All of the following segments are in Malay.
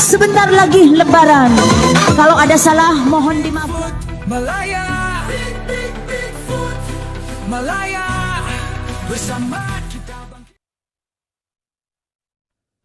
Sebentar lagi lebaran. Kalau ada salah mohon dimaafkan. Malaya Malaya Bersama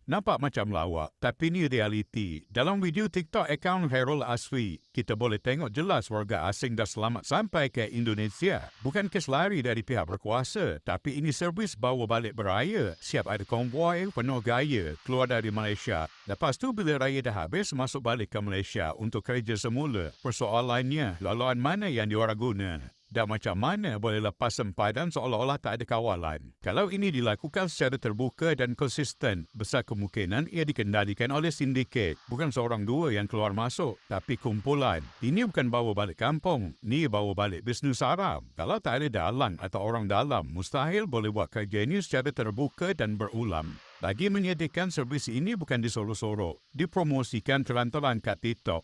Nampak macam lawak, tapi ni realiti. Dalam video TikTok akaun Hairul Aswi, kita boleh tengok jelas warga asing dah selamat sampai ke Indonesia. Bukan kes lari dari pihak berkuasa, tapi ini servis bawa balik beraya. Siap ada konvoi penuh gaya keluar dari Malaysia. Lepas tu bila raya dah habis, masuk balik ke Malaysia untuk kerja semula. Persoalannya, laluan mana yang diorang guna? Dan macam mana boleh lepas sempadan seolah-olah tak ada kawalan? Kalau ini dilakukan secara terbuka dan konsisten, besar kemungkinan ia dikendalikan oleh sindiket. Bukan seorang dua yang keluar masuk, tapi kumpulan. Ini bukan bawa balik kampung, ni bawa balik bisnes haram. Kalau tak ada dalang atau orang dalam, mustahil boleh buat kerja ini secara terbuka dan berulang. Lagi menyediakan servis ini bukan disorok-sorok, dipromosikan terang-terang kat TikTok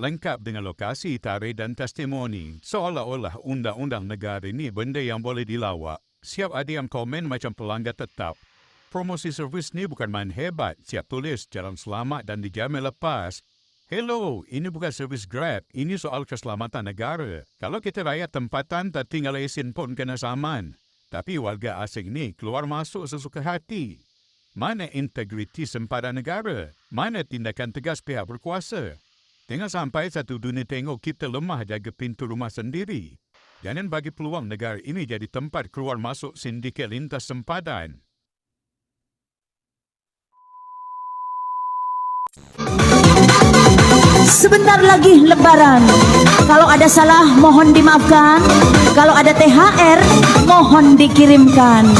lengkap dengan lokasi, tarikh dan testimoni. Seolah-olah undang-undang negara ini benda yang boleh dilawak. Siap ada yang komen macam pelanggar tetap. Promosi servis ni bukan main hebat. Siap tulis jalan selamat dan dijamin lepas. Hello, ini bukan servis Grab. Ini soal keselamatan negara. Kalau kita rakyat tempatan, tak tinggal lesen pun kena saman. Tapi warga asing ni keluar masuk sesuka hati. Mana integriti sempadan negara? Mana tindakan tegas pihak berkuasa? Tengah sampai satu dunia tengok kita lemah jaga pintu rumah sendiri. Jangan bagi peluang negara ini jadi tempat keluar masuk sindiket lintas sempadan. Sebentar lagi lebaran. Kalau ada salah mohon dimaafkan. Kalau ada THR mohon dikirimkan.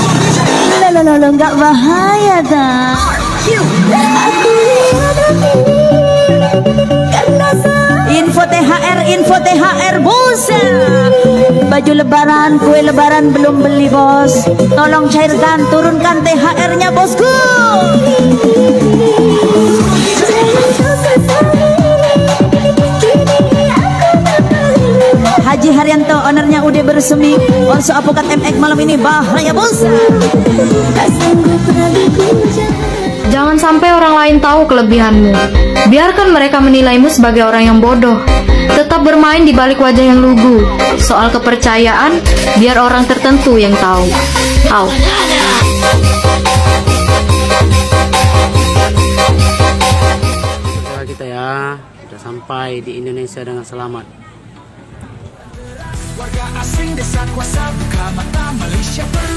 Lolo enggak bahaya dah. Aku THR, THR, busa. Baju lebaran, kue lebaran belum beli bos. Tolong cairkan, turunkan THR-nya bosku. Haji Haryanto, ownernya UD Bersemi. Also apokat MX malam ini bahaya bos. Jangan sampai orang lain tahu kelebihanmu. Biarkan mereka menilaimu sebagai orang yang bodoh. Tetap bermain di balik wajah yang lugu. Soal kepercayaan, biar orang tertentu yang tahu. Out. Doa kita ya, sudah sampai di Indonesia dengan selamat. Warga asing desa kuasa Buka mata Malaysia perlu